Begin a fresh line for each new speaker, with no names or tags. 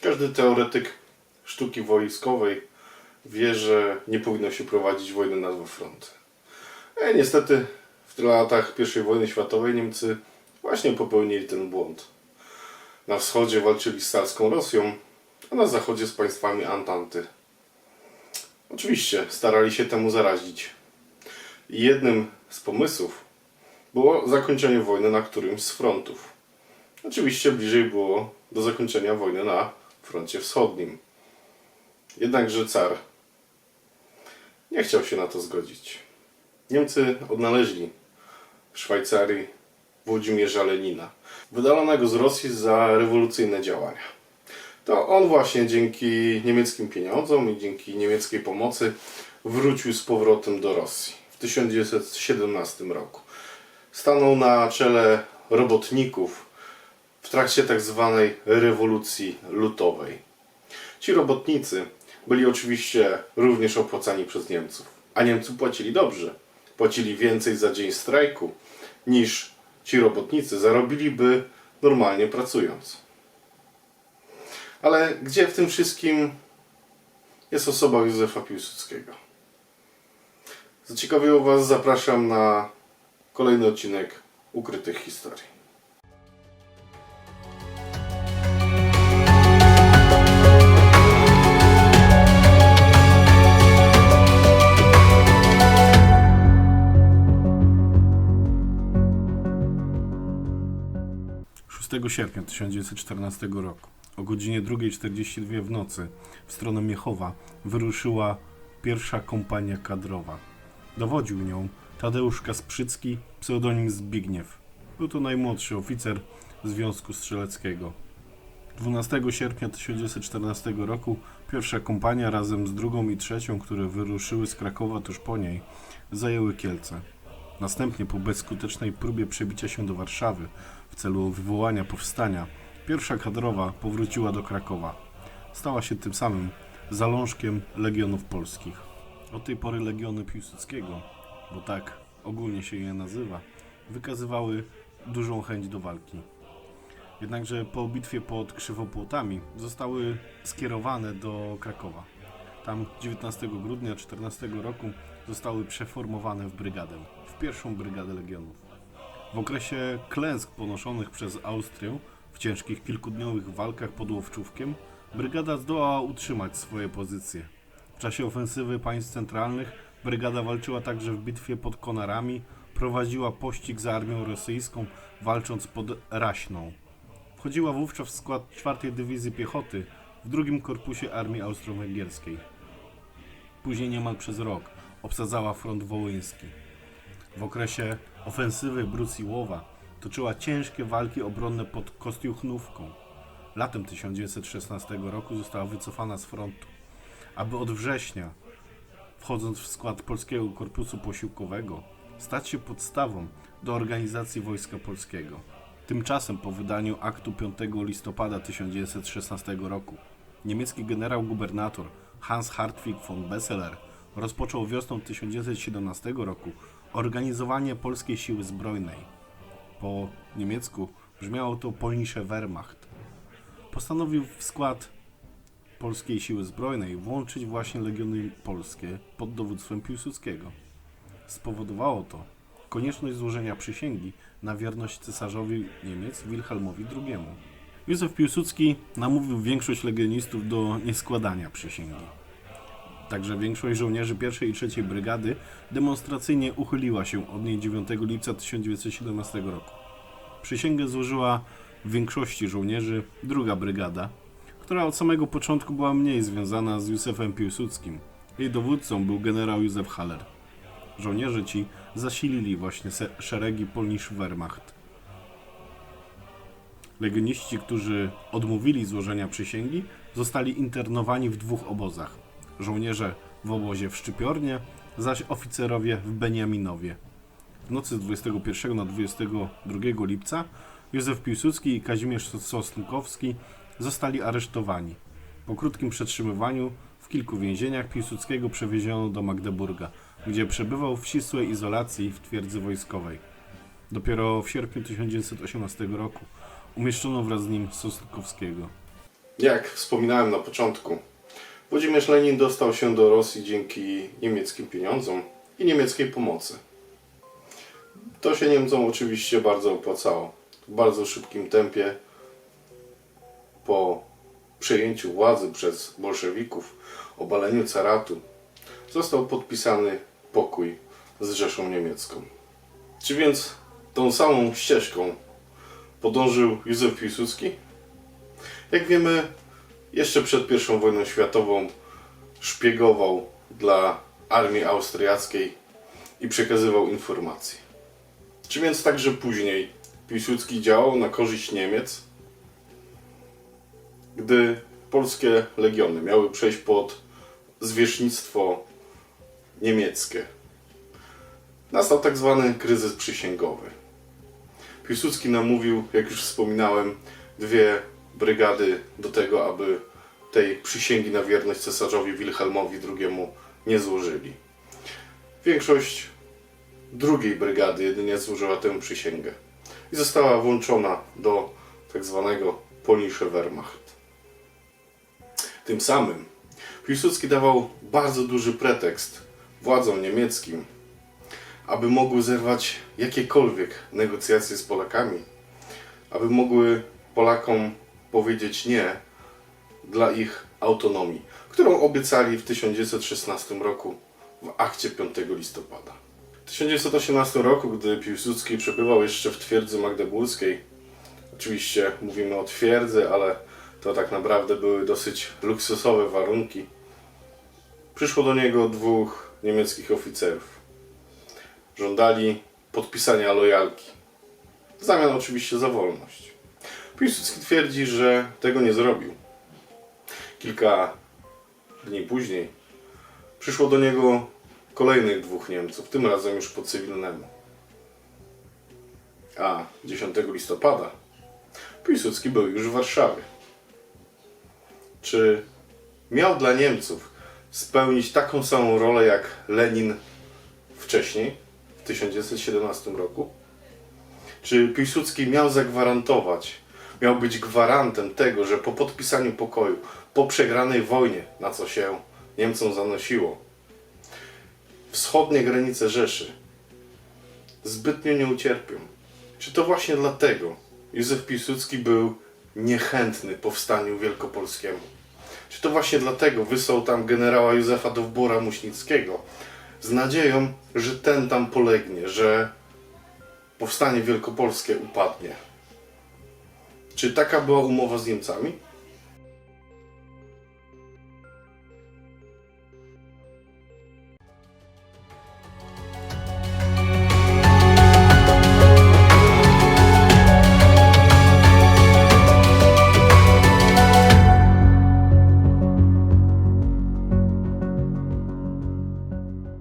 Każdy teoretyk sztuki wojskowej wie, że nie powinno się prowadzić wojny na dwa fronty. E, niestety w latach I wojny światowej Niemcy właśnie popełnili ten błąd. Na wschodzie walczyli z carską Rosją, a na zachodzie z państwami Antanty. Oczywiście starali się temu zarazić. Jednym z pomysłów było zakończenie wojny na którymś z frontów. Oczywiście bliżej było do zakończenia wojny na froncie wschodnim. Jednakże car nie chciał się na to zgodzić. Niemcy odnaleźli w Szwajcarii Włodzimierza Lenina, wydalonego z Rosji za rewolucyjne działania. To on właśnie dzięki niemieckim pieniądzom i dzięki niemieckiej pomocy wrócił z powrotem do Rosji w 1917 roku. Stanął na czele robotników w trakcie tak zwanej rewolucji lutowej. Ci robotnicy byli oczywiście również opłacani przez Niemców, a Niemcy płacili dobrze. Płacili więcej za dzień strajku niż ci robotnicy zarobiliby normalnie pracując. Ale gdzie w tym wszystkim jest osoba Józefa Piłsudskiego? Zaciekawiło Was, zapraszam na kolejny odcinek Ukrytych Historii. Sierpnia 1914 roku o godzinie 2.42 w nocy w stronę Miechowa wyruszyła pierwsza kompania kadrowa. Dowodził nią Tadeusz Kasprzycki, pseudonim Zbigniew. Był to najmłodszy oficer Związku Strzeleckiego. 12 sierpnia 1914 roku pierwsza kompania razem z drugą i trzecią, które wyruszyły z Krakowa tuż po niej, zajęły Kielce. Następnie po bezskutecznej próbie przebicia się do Warszawy w celu wywołania powstania, pierwsza kadrowa powróciła do Krakowa. Stała się tym samym zalążkiem legionów polskich. Od tej pory legiony Piłsudskiego, bo tak ogólnie się je nazywa, wykazywały dużą chęć do walki. Jednakże po bitwie pod Krzywopłotami zostały skierowane do Krakowa. Tam 19 grudnia 14 roku zostały przeformowane w brygadę, w pierwszą brygadę legionów. W okresie klęsk ponoszonych przez Austrię w ciężkich kilkudniowych walkach pod Łowczówkiem, brygada zdołała utrzymać swoje pozycje. W czasie ofensywy państw centralnych brygada walczyła także w bitwie pod Konarami, prowadziła pościg za armią rosyjską, walcząc pod Raśną. Wchodziła wówczas w skład 4 Dywizji Piechoty w drugim korpusie Armii Austro-Węgierskiej. Później niemal przez rok obsadzała front wołyński. W okresie ofensywy Brusiłowa toczyła ciężkie walki obronne pod Kostiuchnówką. Latem 1916 roku została wycofana z frontu, aby od września, wchodząc w skład Polskiego Korpusu Posiłkowego, stać się podstawą do organizacji Wojska Polskiego. Tymczasem po wydaniu aktu 5 listopada 1916 roku niemiecki generał-gubernator Hans Hartwig von Besseler rozpoczął wiosną 1917 roku organizowanie polskiej siły zbrojnej. Po niemiecku brzmiało to Polnische Wehrmacht. Postanowił w skład polskiej siły zbrojnej włączyć właśnie legiony polskie pod dowództwem Piłsudskiego. Spowodowało to konieczność złożenia przysięgi na wierność cesarzowi Niemiec Wilhelmowi II. Józef Piłsudski namówił większość legionistów do nieskładania przysięgi. Także większość żołnierzy pierwszej i trzeciej brygady demonstracyjnie uchyliła się od niej 9 lipca 1917 roku. Przysięgę złożyła w większości żołnierzy druga brygada, która od samego początku była mniej związana z Józefem Piłsudskim. Jej dowódcą był generał Józef Haller. Żołnierze ci zasilili właśnie szeregi Polnisch Wehrmacht. Legioniści, którzy odmówili złożenia przysięgi, zostali internowani w dwóch obozach. Żołnierze w obozie w Szczypiornie, zaś oficerowie w Beniaminowie. W nocy z 21 na 22 lipca Józef Piłsudski i Kazimierz Sosnkowski zostali aresztowani. Po krótkim przetrzymywaniu w kilku więzieniach Piłsudskiego przewieziono do Magdeburga, gdzie przebywał w ścisłej izolacji w twierdzy wojskowej. Dopiero w sierpniu 1918 roku umieszczono wraz z nim Sosnkowskiego. Jak wspominałem na początku, Włodzimierz Lenin dostał się do Rosji dzięki niemieckim pieniądzom i niemieckiej pomocy. To się Niemcom oczywiście bardzo opłacało. W bardzo szybkim tempie po przejęciu władzy przez bolszewików, obaleniu caratu, został podpisany pokój z Rzeszą Niemiecką. Czy więc tą samą ścieżką podążył Józef Piłsudski? Jak wiemy, jeszcze przed I wojną światową szpiegował dla armii austriackiej i przekazywał informacje. Czy więc także później Piłsudski działał na korzyść Niemiec? Gdy polskie legiony miały przejść pod zwierzchnictwo niemieckie, nastał tak zwany kryzys przysięgowy. Piłsudski namówił, jak już wspominałem, dwie brygady do tego, aby tej przysięgi na wierność cesarzowi Wilhelmowi II nie złożyli. Większość drugiej brygady jedynie złożyła tę przysięgę i została włączona do tak zwanego Polnische Wehrmacht. Tym samym Piłsudski dawał bardzo duży pretekst władzom niemieckim, aby mogły zerwać jakiekolwiek negocjacje z Polakami, aby mogły Polakom powiedzieć nie dla ich autonomii, którą obiecali w 1916 roku w akcie 5 listopada. W 1918 roku, gdy Piłsudski przebywał jeszcze w twierdzy magdeburskiej, oczywiście mówimy o twierdzy, ale to tak naprawdę były dosyć luksusowe warunki, przyszło do niego dwóch niemieckich oficerów. Żądali podpisania lojalki. W zamian oczywiście za wolność. Piłsudski twierdzi, że tego nie zrobił. Kilka dni później przyszło do niego kolejnych dwóch Niemców, tym razem już po cywilnemu. A 10 listopada Piłsudski był już w Warszawie. Czy miał dla Niemców spełnić taką samą rolę jak Lenin wcześniej, w 1917 roku? Czy Piłsudski miał zagwarantować, miał być gwarantem tego, że po podpisaniu pokoju, po przegranej wojnie, na co się Niemcom zanosiło, wschodnie granice Rzeszy zbytnio nie ucierpią? Czy to właśnie dlatego Józef Piłsudski był niechętny powstaniu wielkopolskiemu? Czy to właśnie dlatego wysłał tam generała Józefa Dowbora Muśnickiego z nadzieją, że ten tam polegnie, że powstanie wielkopolskie upadnie? Czy taka była umowa z Niemcami?